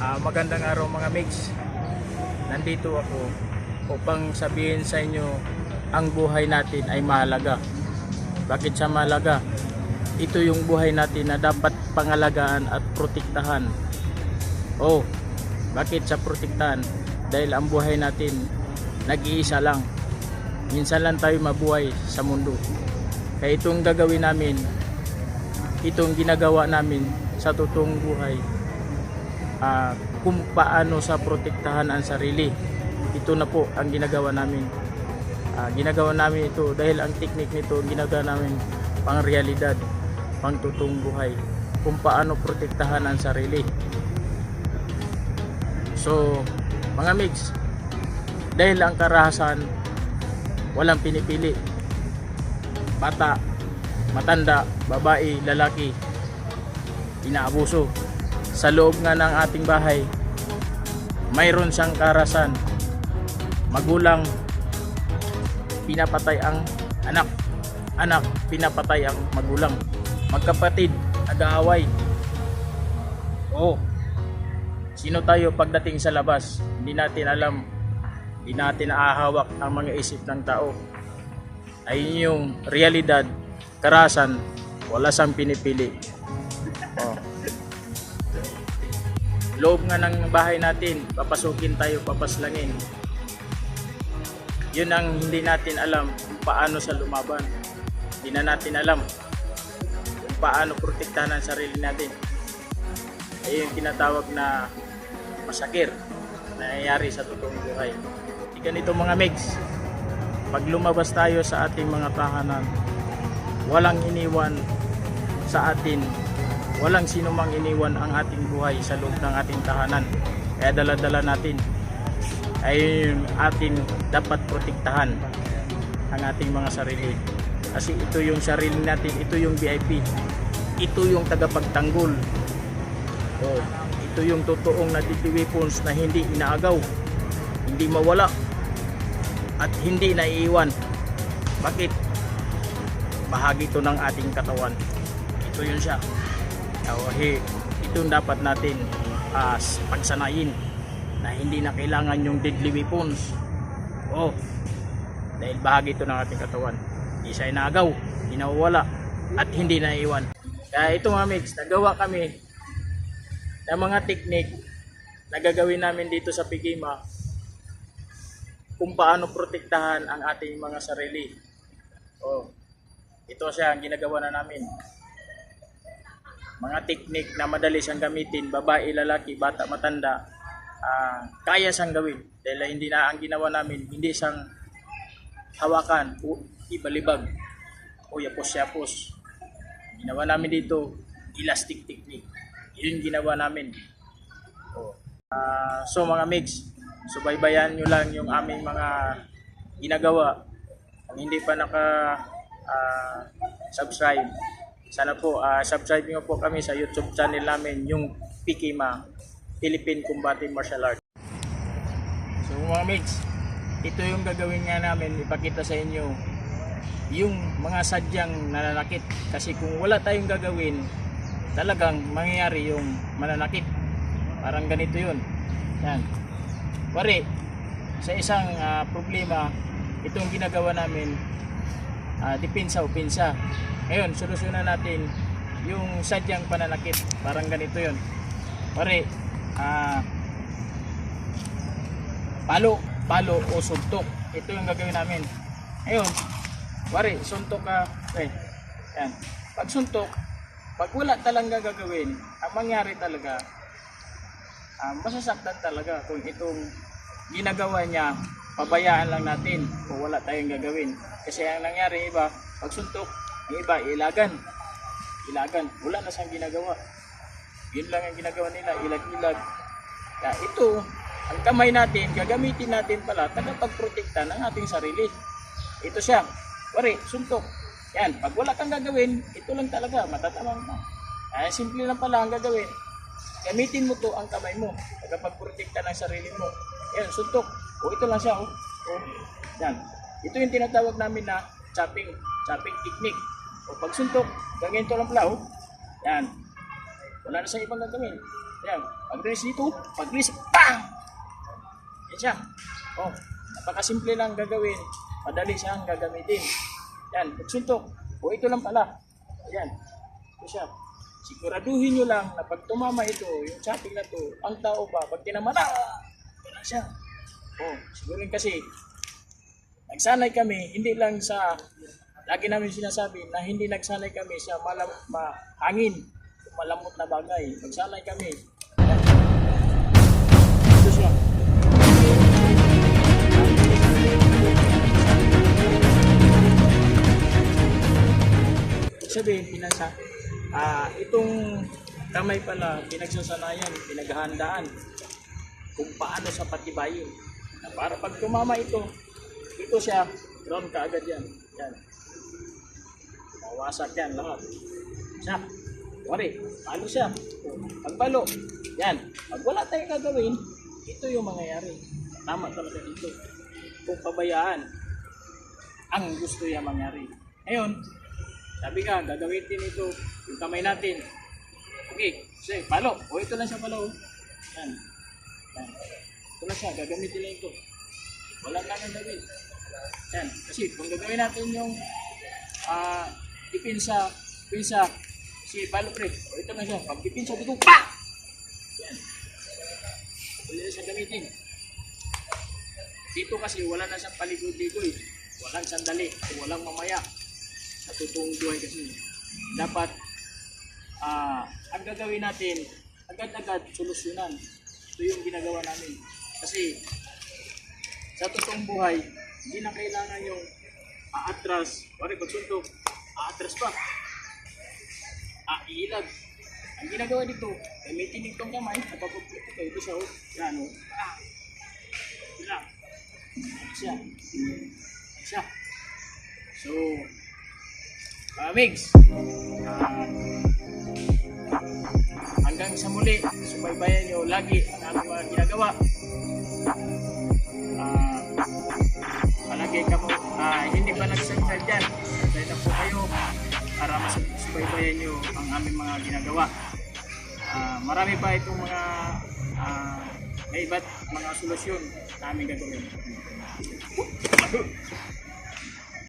Ah, magandang araw mga mix. Nandito ako upang sabihin sa inyo ang buhay natin ay mahalaga. Bakit siya mahalaga? Ito yung buhay natin na dapat pangalagaan at protektahan. Oh, bakit sa protektahan? Dahil ang buhay natin nag-iisa lang. Minsan lang tayo mabuhay sa mundo. Kaya itong gagawin namin, itong ginagawa namin sa totoong buhay, ah, kung paano sa protektahan ang sarili. Ito na po ang ginagawa namin. Ah, ginagawa namin ito dahil ang technique nito ginagawa namin pang realidad, pang totoong buhay. Kung paano protektahan ang sarili. So, mga mix, dahil ang karahasan, walang pinipili. Bata, matanda, babae, lalaki, inaabuso. Sa loob nga ng ating bahay, mayroon siyang karasan. Magulang, pinapatay ang anak. Anak, pinapatay ang magulang. Magkapatid, nag-aaway. Oo. Sino tayo pagdating sa labas? Hindi natin alam. Hindi natin ahawak ang mga isip ng tao. Ayun yung realidad, karasan, wala sang pinipili. Loob nga ng bahay natin, papasukin tayo, papaslangin. Yun ang hindi natin alam kung paano sa lumaban. Hindi na natin alam kung paano protektahan ang sarili natin. Ayun yung tinatawag na masakir na nangyayari sa totoong buhay. Di ganito mga megs, pag lumabas tayo sa ating mga tahanan, walang iniwan sa atin walang sino mang iniwan ang ating buhay sa loob ng ating tahanan. Kaya dala-dala natin ay ating dapat protektahan ang ating mga sarili. Kasi ito yung sarili natin, ito yung VIP. Ito yung tagapagtanggol. Oh, ito yung totoong na deadly weapons na hindi inaagaw, hindi mawala, at hindi naiiwan. Bakit? Bahagi ito ng ating katawan. Ito yun siya. Kawahi, ito dapat natin uh, pagsanayin na hindi na kailangan yung deadly weapons. Oh, dahil bahagi ito ng ating katawan. Hindi siya inagaw, hindi nawawala, at hindi naiwan. Kaya ito mga mix, nagawa kami ng mga technique na gagawin namin dito sa Pigima kung paano protektahan ang ating mga sarili. Oh, ito siya ang ginagawa na namin mga teknik na madali siyang gamitin, babae, lalaki, bata, matanda, ah, kaya siyang gawin. Dahil hindi na ang ginawa namin, hindi siyang hawakan, o ibalibag, o yapos-yapos. Ginawa namin dito, elastic technique. Yun ginawa namin. Ah, so mga mix, subaybayan nyo lang yung aming mga ginagawa. Kung hindi pa naka ah, subscribe, sana po ah, subscribe nyo po kami sa YouTube channel namin yung Pikima Philippine Combating Martial Arts. So mga mates, ito yung gagawin nga namin, ipakita sa inyo yung mga sadyang nananakit. Kasi kung wala tayong gagawin, talagang mangyayari yung mananakit. Parang ganito yun. Yan. Pare, sa isang ah, problema, itong ginagawa namin, uh, dipinsa o pinsa. Ngayon, solusyonan natin yung sadyang pananakit. Parang ganito yon. Pare, ah, palo, palo o suntok. Ito yung gagawin namin. Ngayon, pare, suntok ka. Eh, yan. Pag suntok, pag wala talagang gagawin, ang mangyari talaga, ah, masasaktan talaga kung itong ginagawa niya, pabayaan lang natin kung wala tayong gagawin. Kasi ang nangyari iba, pag suntok, ang iba, ilagan. Ilagan. Wala na siyang ginagawa. Yun lang ang ginagawa nila, ilag-ilag. Kaya ito, ang kamay natin, gagamitin natin pala, tagapagprotekta ng ating sarili. Ito siya. Pare, suntok. Yan, pag wala kang gagawin, ito lang talaga, matatamang ka. Ay, simple lang pala ang gagawin. Gamitin mo to ang kamay mo, tagapagprotekta ng sarili mo. Yan, suntok. O, ito lang siya, oh. O, yan. Ito yung tinatawag namin na chopping, chopping technique. O, pag suntok, ganyan to lang pala, oh. Yan. Wala na sa ibang gagawin. Yan. Pag-release dito, pag-release, bang! Yan siya. Oh, napakasimple lang gagawin. Madali siyang gagamitin. Yan, pagsuntok. O ito lang pala. Yan. Ito siya. Siguraduhin nyo lang na pag tumama ito, yung chopping na to, ang tao ba, pag tinamana, ito na siya. Oh, siguro kasi, nagsanay kami, hindi lang sa, lagi namin sinasabi na hindi nagsanay kami sa malam, mahangin, malamot na bagay. Nagsanay kami. Ito sabihin, pinasa, ah, itong kamay pala, pinagsasanayan, pinaghahandaan kung paano sa patibayin. Na para pag tumama ito, ito siya, ground ka agad yan. Yan. Mawasak yan lahat. Siya. Wari, palo siya. Pagpalo. Yan. Pag wala tayong gagawin, ito yung mangyayari. Tama talaga dito. Kung pabayaan, ang gusto niya mangyari. Ngayon, sabi nga, gagawin din ito, yung kamay natin. Okay, sige, palo. O ito lang siya palo. Yan. Yan. Ito lang siya, gagamitin lang ito. Wala na nang gawin. Yan. Kasi kung gagawin natin yung ah ipinsa, pinsa, si palo pre. O ito na siya, pag ipinsa dito, pa! Yan. Wala na siya gamitin. Dito kasi wala na siyang paligoy-ligoy. Walang sandali, walang mamaya sa totoong buhay kasi dapat ah ang gagawin natin agad-agad solusyonan ito yung ginagawa namin kasi sa totoong buhay hindi na kailangan yung aatras. Pare pagsuntok aatras pa. Ailag ang ginagawa dito gamitin itong kamay napapagplit ito ito siya oh. Yan oh. Ah. Yan siya. Siya. So Uh, Migs, ah, hanggang sa muli, subaybayan nyo lagi ang aming mga ginagawa. Palagi ka mo, ah, hindi pa nag-subscribe dyan, subscribe na po kayo para masubaybayan nyo ang aming mga ginagawa. Ah, marami pa itong mga ah, may iba't mga solusyon na aming gagawin.